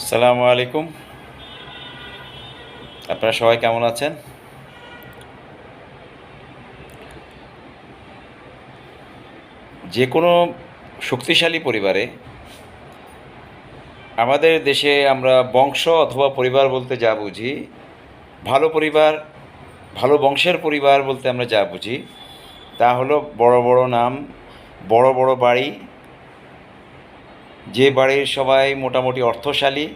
আসসালামু আলাইকুম। আপনারা সবাই কেমন আছেন? যে কোনো শক্তিশালী পরিবারে আমাদের দেশে আমরা বংশ অথবা পরিবার বলতে যা বুঝি, ভালো পরিবার, ভালো বংশের পরিবার বলতে আমরা যা বুঝি, তা হলো বড় বড় নাম, বড় বড় বাড়ি যে বাড়ির সবাই মোটামুটি অর্থশালী,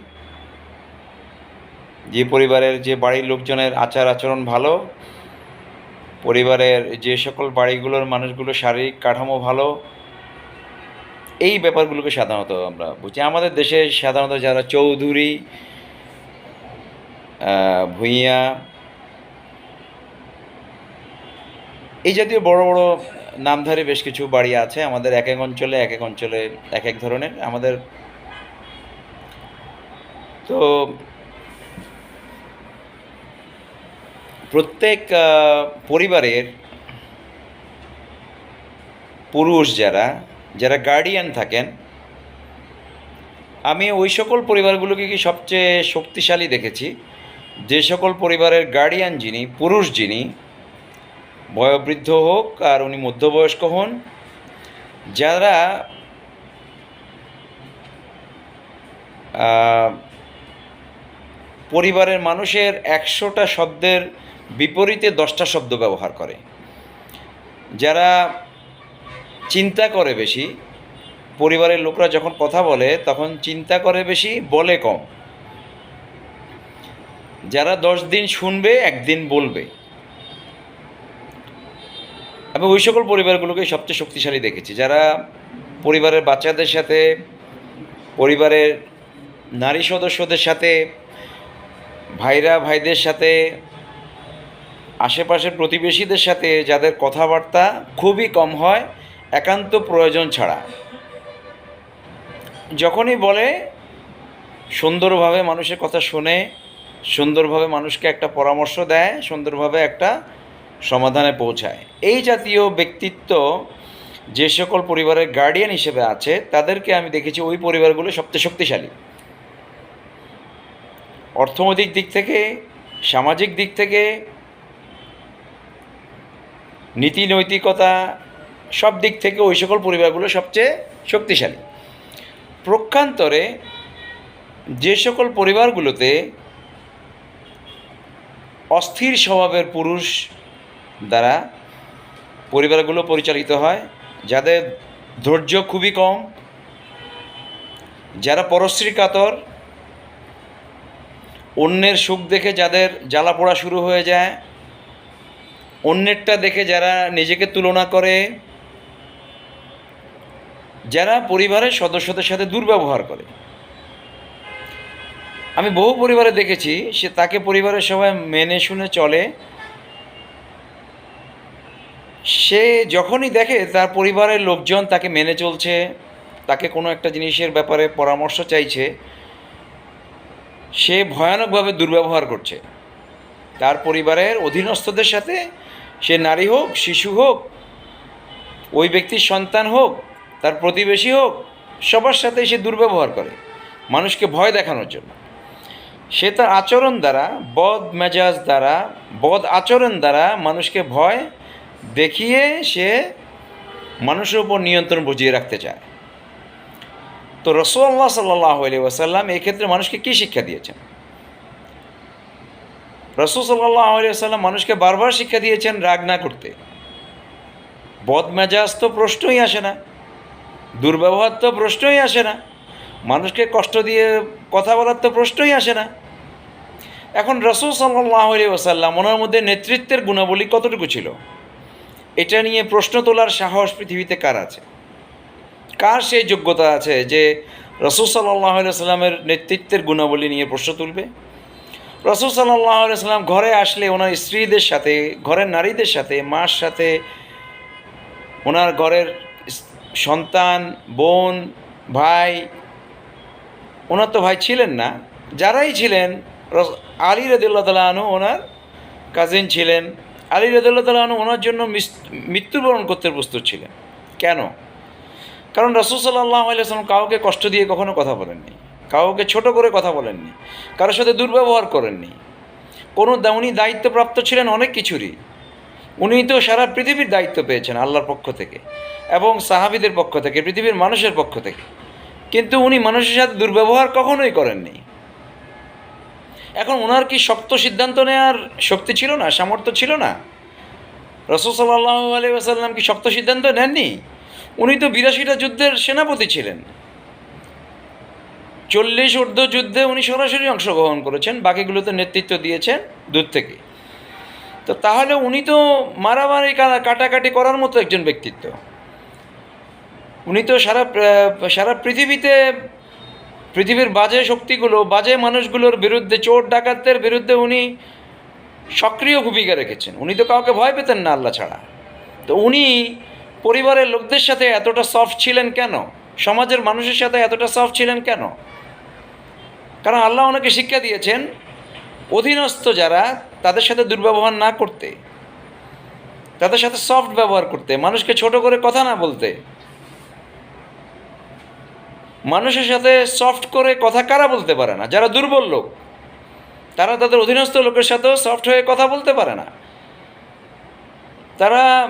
যে পরিবারের যে বাড়ির লোকজনের আচার আচরণ ভালো, পরিবারের যে সকল বাড়িগুলোর মানুষগুলো শারীরিক কাঠামো ভালো, এই ব্যাপারগুলোকে সাধারণত আমরা বুঝি। আমাদের দেশে সাধারণত যারা চৌধুরী ভূঁইয়া, এই জাতীয় বড় বড় নামধারী বেশ কিছু বাড়ি আছে। আমাদের এক এক অঞ্চলে, এক এক অঞ্চলে, এক এক ধরনের। আমাদের তো প্রত্যেক পরিবারের পুরুষ যারা যারা গার্ডিয়ান থাকেন, আমি ওই সকল পরিবারগুলোকে কি সবচেয়ে শক্তিশালী দেখেছি? যে সকল পরিবারের গার্ডিয়ান যিনি, পুরুষ যিনি বয়োবৃদ্ধ হোক আর উনি মধ্যবয়স্ক হন, যারা পরিবারের মানুষের একশোটা শব্দের বিপরীতে দশটা শব্দ ব্যবহার করে। যারা চিন্তা করে বেশি, পরিবারের লোকরা যখন কথা বলে তখন চিন্তা করে বেশি, বলে কম। যারা দশ দিন শুনবে, একদিন বলবে। আমি ওই সকল পরিবারগুলোকে সবচেয়ে শক্তিশালী দেখেছি। যারা পরিবারের বাচ্চাদের সাথে, পরিবারের নারী সদস্যদের সাথে, ভাইরা ভাইদের সাথে, আশেপাশের প্রতিবেশীদের সাথে যাদের কথাবার্তা খুবই কম হয়, একান্ত প্রয়োজন ছাড়া। যখনই বলে, সুন্দরভাবে মানুষের কথা শুনে, সুন্দরভাবে মানুষকে একটা পরামর্শ দেয়, সুন্দরভাবে একটা সমাধানে পৌঁছায়। এই জাতীয় ব্যক্তিত্ব যে সকল পরিবারের গার্ডিয়ান হিসেবে আছে, তাদেরকে আমি দেখেছি ওই পরিবারগুলো সবচেয়ে শক্তিশালী। অর্থনৈতিক দিক থেকে, সামাজিক দিক থেকে, নীতি নৈতিকতা, সব দিক থেকে ওই সকল পরিবারগুলো সবচেয়ে শক্তিশালী। প্রক্ষান্তরে যে সকল পরিবারগুলোতে অস্থির স্বভাবের পুরুষ দ্বারা পরিবারগুলো পরিচালিত হয়, যাদের ধৈর্য খুবই কম, যারা পরশ্রী কাতর, অন্যের সুখ দেখে যাদের জ্বালা পোড়া শুরু হয়ে যায়, অন্যেরটা দেখে যারা নিজেকে তুলনা করে, যারা পরিবারের সদস্যদের সাথে দুর্ব্যবহার করে। আমি বহু পরিবারে দেখেছি, সে তাকে পরিবারের সবাই মেনে শুনে চলে সে যখনই দেখে তার পরিবারের লোকজন তাকে মেনে চলছে, তাকে কোনো একটা জিনিসের ব্যাপারে পরামর্শ চাইছে, সে ভয়ানকভাবে দুর্ব্যবহার করছে। তার পরিবারের অধীনস্থদের সাথে সে নারী হোক, শিশু হোক, ওই ব্যক্তির সন্তান হোক, তার প্রতিবেশী হোক, সবার সাথে সে দুর্ব্যবহার করে মানুষকে ভয় দেখানোর জন্য। সে তার আচরণ দ্বারা, বদ মেজাজ দ্বারা, বদ আচরণ দ্বারা মানুষকে ভয় দেখিয়ে সে মানুষের উপর নিয়ন্ত্রণ বুঝিয়ে রাখতে চায়। তো রসোল্লা সাল্লাহ আলি ওয়াসাল্লাম এক্ষেত্রে মানুষকে কী শিক্ষা দিয়েছেন? রসুল সাল্লাহ আলি মানুষকে বারবার শিক্ষা দিয়েছেন রাগ না করতে। বদমেজাজ তো প্রশ্নই আসে না, দুর্ব্যবহার তো প্রশ্নই আসে না, মানুষকে কষ্ট দিয়ে কথা বলার তো প্রশ্নই আসে না। এখন রসুল সাল্লাহ আলি ওসাল্লাম ওনার মধ্যে নেতৃত্বের গুণাবলী কতটুকু ছিল? এটা নিয়ে প্রশ্ন তোলার সাহস পৃথিবীতে কার আছে? কার সেই যোগ্যতা আছে যে রসুল সাল্লাহ সাল্লামের নেতৃত্বের গুণাবলী নিয়ে প্রশ্ন তুলবে? রসুল সাল্লাহ সাল্লাম ঘরে আসলে ওনার স্ত্রীদের সাথে, ঘরের নারীদের সাথে, মার সাথে, ওনার ঘরের সন্তান, বোন, ভাই, ওনার তো ভাই ছিলেন না, যারাই ছিলেন আলী রদুল্লাহ তালা ওনার কাজিন ছিলেন আলী রদুল্লাহ তালা ওনার জন্য মৃত্যুবরণ করতে প্রস্তুত ছিলেন। কেন? কারণ রসুল সাল্লাহ আলিয়াল্লাম কাউকে কষ্ট দিয়ে কখনো কথা বলেননি। কাউকে ছোট করে কথা বলেননি। কারোর সাথে দুর্ব্যবহার করেননি। কোনো উনি দায়িত্বপ্রাপ্ত ছিলেন অনেক কিছুরই। উনি তো সারা পৃথিবীর দায়িত্ব পেয়েছেন আল্লাহর পক্ষ থেকে এবং সাহাবিদের পক্ষ থেকে, পৃথিবীর মানুষের পক্ষ থেকে। কিন্তু উনি মানুষের সাথে দুর্ব্যবহার কখনোই করেননি। এখন ওনার কি শক্ত সিদ্ধান্ত নেওয়ার শক্তি ছিল না, সামর্থ্য ছিল না? রসুল সাল্লাহ আলী আসাল্লাম কি শক্ত সিদ্ধান্ত নেননি? উনি তো বিরাশিটা যুদ্ধের সেনাপতি ছিলেন। চল্লিশ ঊর্ধ্ব যুদ্ধে উনি সরাসরি অংশগ্রহণ করেছেন, বাকিগুলোতে নেতৃত্ব দিয়েছেন দূর থেকে। তো তাহলে উনি তো মারামারি কাটাকাটি করার মতো একজন ব্যক্তিত্ব। উনি তো সারা সারা পৃথিবীতে পৃথিবীর বাজে শক্তিগুলো, বাজে মানুষগুলোর বিরুদ্ধে, চোর ডাকাতদের বিরুদ্ধে উনি সক্রিয় ভূমিকা রেখেছেন। উনি তো কাউকে ভয় পেতেন না আল্লাহ ছাড়া। তো উনি পরিবারের লোকদের সাথে এতটা সফট ছিলেন কেন? সমাজের মানুষের সাথে এতটা সফট ছিলেন কেন? কারণ আল্লাহ ওনাকে শিক্ষা দিয়েছেন, অধীনস্থ যারা, তাদের সাথে দুর্ব্যবহার না করতে। তাদের সাথে সফট ব্যবহার করতে, মানুষকে ছোট করে কথা না বলতে। মানুষের সাথে সফট করে কথা কারা বলতে পারে না? যারা দুর্বল লোক, তারা তাদের অধীনস্থ লোকের সাথেও সফট হয়ে কথা বলতে পারে না। তারা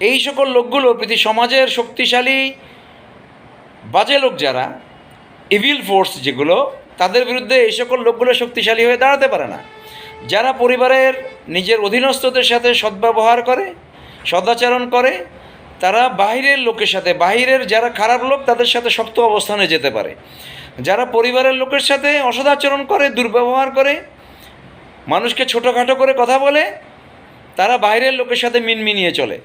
এই সকল লোকগুলো পৃথিবী সমাজের শক্তিশালী, বাজে লোক যারা ইভিল ফোর্স যেগুলো, তাদের বিরুদ্ধে এই সকল লোকগুলো শক্তিশালী হয়ে দাঁড়াতে পারে না। যারা পরিবারের নিজের অধীনস্থদের সাথে সদ্ব্যবহার করে, সদাচরণ করে তারা বাহিরের লোকের সাথে, বাহিরের যারা খারাপ লোক, তাদের সাথে শক্ত অবস্থানে যেতে পারে। যারা পরিবারের লোকের সাথে অসদাচরণ করে, দুর্ব্যবহার করে, মানুষকে ছোটোখাটো করে কথা বলে, তারা বাইরের লোকের সাথে মিনমিনিয়ে চলে।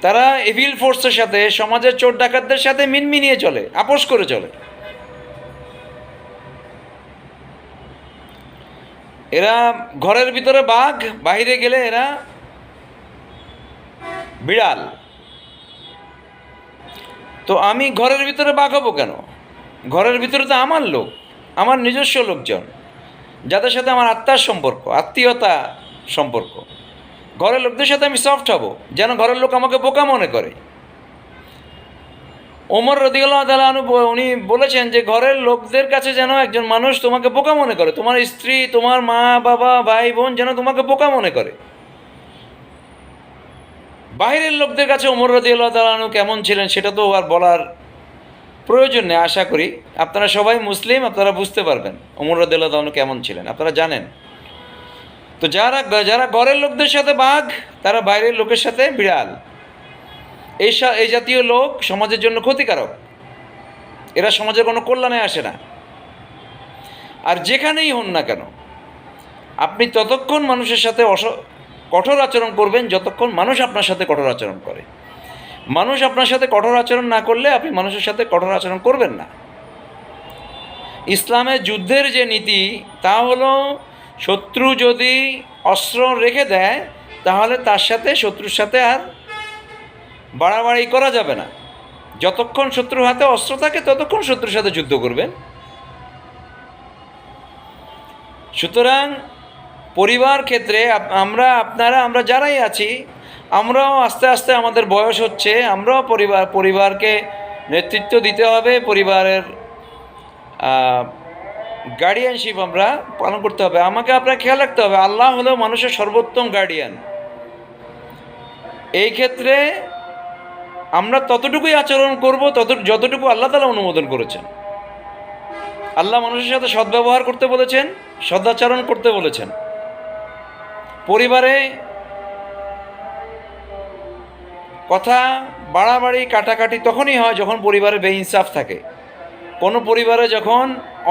তারা এভিল ফোর্সের সাথে, সমাজের চোর ডাকাতদের সাথে মিনমিনিয়ে চলে, আপোষ করে চলে। এরা ঘরের ভিতরে বাঘ বাইরে গেলে এরা বিড়াল। তো আমি ঘরের ভিতরে বাঘ হব কেন? ঘরের ভিতরে তো আমার লোক, আমার নিজস্ব লোকজন, যাদের সাথে আমার আত্মার সম্পর্ক, আত্মীয়তা সম্পর্ক। ঘরের লোকদের সাথে আমি সফট হব, যেন ঘরের লোক আমাকে বোকা মনে করে। ওমর রদিউল্লাহ উনি বলেছেন যে, ঘরের লোকদের কাছে যেন একজন মানুষ তোমাকে বোকা মনে করে, তোমার স্ত্রী, তোমার মা, বাবা, ভাই, বোন যেন তোমাকে বোকা মনে করে। বাইরের লোকদের কাছে ওমর রদিউল্লাহ তালানু কেমন ছিলেন সেটা তো আর বলার প্রয়োজন নেই, আশা করি। আপনারা সবাই মুসলিম, আপনারা বুঝতে পারবেন ওমর রদিউল্লাহ তালানু কেমন ছিলেন, আপনারা জানেন। তো যারা যারা ঘরের লোকদের সাথে বাঘ, তারা বাইরের লোকের সাথে বিড়াল। এই এই জাতীয় লোক সমাজের জন্য ক্ষতিকারক। এরা সমাজের কোনো কল্যাণে আসে না। আর যেখানেই হন না কেন, আপনি ততক্ষণ মানুষের সাথে অস কঠোর আচরণ করবেন যতক্ষণ মানুষ আপনার সাথে কঠোর আচরণ করে। মানুষ আপনার সাথে কঠোর আচরণ না করলে আপনি মানুষের সাথে কঠোর আচরণ করবেন না। ইসলামের যুদ্ধের যে নীতি, তা হলো শত্রু যদি অস্ত্র রেখে দেয়, তাহলে তার সাথে শত্রুর সাথে আর বাড়াবাড়ি করা যাবে না। যতক্ষণ শত্রুর হাতে অস্ত্র থাকে, ততক্ষণ শত্রুর সাথে যুদ্ধ করবেন। সুতরাং পরিবার ক্ষেত্রে আমরা, আপনারা, আমরা যারাই আছি, আমরাও আস্তে আস্তে আমাদের বয়স হচ্ছে, আমরাও পরিবার, পরিবারকে নেতৃত্ব দিতে হবে, পরিবারের গার্ডিয়ানশিপ আমরা পালন করতে হবে। আমাকে আপনার খেয়াল রাখতে হবে, আল্লাহ হলো মানুষের সর্বোত্তম গার্ডিয়ান এই ক্ষেত্রে আমরা ততটুকুই আচরণ করব, তত, যতটুকু আল্লাহ তালা অনুমোদন করেছেন। আল্লাহ মানুষের সাথে সদ্ব্যবহার করতে বলেছেন, সদাচরণ করতে বলেছেন। পরিবারে কথা বাড়াবাড়ি, কাটাকাটি তখনই হয় যখন পরিবারে বেইনসাফ থাকে। কোনো পরিবারে যখন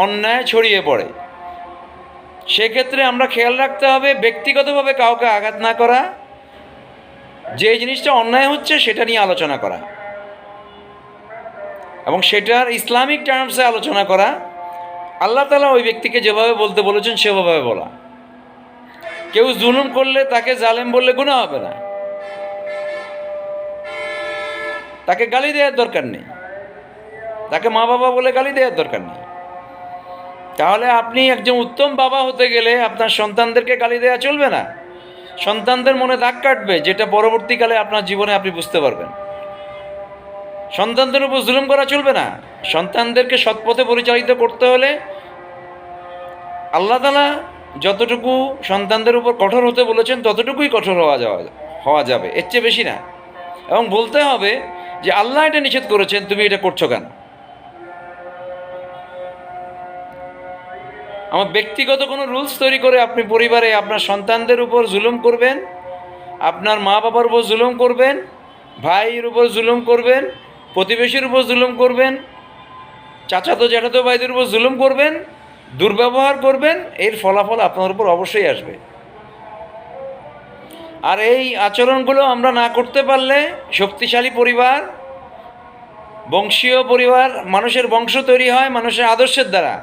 অন্যায় ছড়িয়ে পড়ে, সেক্ষেত্রে আমরা খেয়াল রাখতে হবে ব্যক্তিগতভাবে কাউকে আঘাত না করা, যে জিনিসটা অন্যায় হচ্ছে সেটা নিয়ে আলোচনা করা এবং সেটার ইসলামিক টার্মসে আলোচনা করা। আল্লাহ তালা ওই ব্যক্তিকে যেভাবে বলতে বলেছেন সেভাবে বলা। কেউ জুলুম করলে তাকে জালেম বললে গুণা হবে না। তাকে গালি দেওয়ার দরকার নেই। তাকে মা বাবা বলে গালি দেওয়ার দরকার নেই। তাহলে আপনি একজন উত্তম বাবা হতে গেলে আপনার সন্তানদেরকে গালি দেওয়া চলবে না। সন্তানদের মনে দাগ কাটবে, যেটা পরবর্তীকালে আপনার জীবনে আপনি বুঝতে পারবেন। সন্তানদের উপর জুলুম করা চলবে না। সন্তানদেরকে সৎপথে পরিচালিত করতে হলে আল্লাহ তালা যতটুকু সন্তানদের উপর কঠোর হতে বলেছেন, ততটুকুই কঠোর হওয়া যাওয়া হওয়া যাবে। এর চেয়ে বেশি না। এবং বলতে হবে যে, আল্লাহ এটা নিষেধ করেছেন, তুমি এটা করছ কেন? আমার ব্যক্তিগত কোনো রুলস তৈরি করে আপনি পরিবারে আপনার সন্তানদের উপর জুলুম করবেন, আপনার মা বাবার উপর জুলুম করবেন, ভাইয়ের উপর জুলুম করবেন, প্রতিবেশীর উপর জুলুম করবেন চাচাতো জ্যাঠাতো ভাইদের উপর জুলুম করবেন দুর্ব্যবহার করবেন, এর ফলাফল আপনার উপর অবশ্যই আসবে। আর এই আচরণগুলো আমরা না করতে পারলে শক্তিশালী পরিবার, বংশীয় পরিবার, মানুষের বংশ তৈরি হয় মানুষের আদর্শের দ্বারা।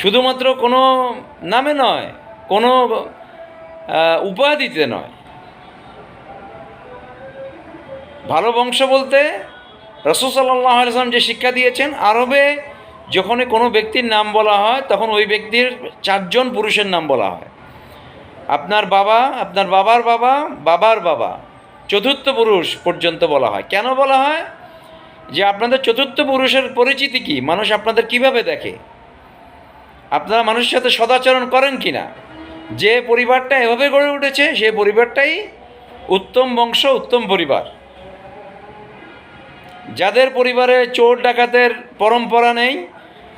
শুধুমাত্র কোনো নামে নয়, কোনো উপাধিতে নয়। ভালো বংশ বলতে রসুল সাল্লাহ আলসালাম যে শিক্ষা দিয়েছেন, আরবে যখনই কোনো ব্যক্তির নাম বলা হয়, তখন ওই ব্যক্তির চারজন পুরুষের নাম বলা হয়। আপনার বাবা, আপনার বাবার বাবা বাবার বাবা, চতুর্থ পুরুষ পর্যন্ত বলা হয়। কেন বলা হয়? যে আপনাদের চতুর্থ পুরুষের পরিচিতি কি? মানুষ আপনাদের কীভাবে দেখে? আপনারা মানুষের সাথে সদাচরণ করেন কি না? যে পরিবারটা এভাবে গড়ে উঠেছে, সে পরিবারটাই উত্তম বংশ, উত্তম পরিবার। যাদের পরিবারে চোর ডাকাতের পরম্পরা নেই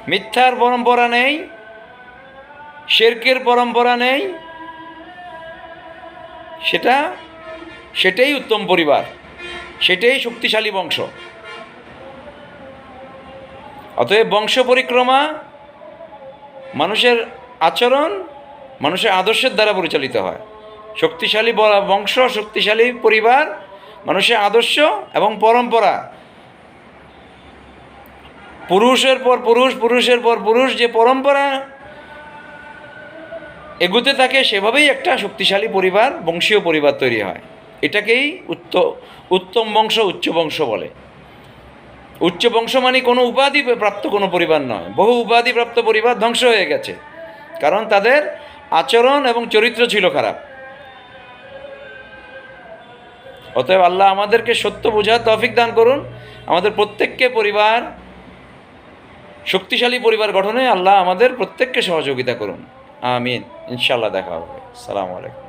মিথ্যার পরম্পরা নেই, শেরকের পরম্পরা নেই, সেটা, সেটাই উত্তম পরিবার, সেটাই শক্তিশালী বংশ। অতএব বংশ পরিক্রমা মানুষের আচরণ মানুষের আদর্শের দ্বারা পরিচালিত হয়। শক্তিশালী বংশ, শক্তিশালী পরিবার, মানুষের আদর্শ এবং পরম্পরা পুরুষের পর পুরুষ, পুরুষের পর পুরুষ যে পরম্পরা এগুতে থাকে, সেভাবেই একটা শক্তিশালী পরিবার, বংশীয় পরিবার তৈরি হয়। এটাকেই উত্ত, উত্তম বংশ, উচ্চ বংশ বলে। উচ্চ বংশ মানে কোনো উপাধি প্রাপ্ত কোনো পরিবার নয়। বহু উপাধি প্রাপ্ত পরিবার ধ্বংস হয়ে গেছে। কারণ তাদের আচরণ এবং চরিত্র ছিল খারাপ। অতএব আল্লাহ আমাদেরকে সত্য বোঝার তৌফিক দান করুন। আমাদের প্রত্যেককে পরিবার শক্তিশালী পরিবার গঠনে আল্লাহ আমাদের প্রত্যেককে সহযোগিতা করুন। আমিন। ইনশাল্লাহ দেখা হবে। সালাম আলাইকুম।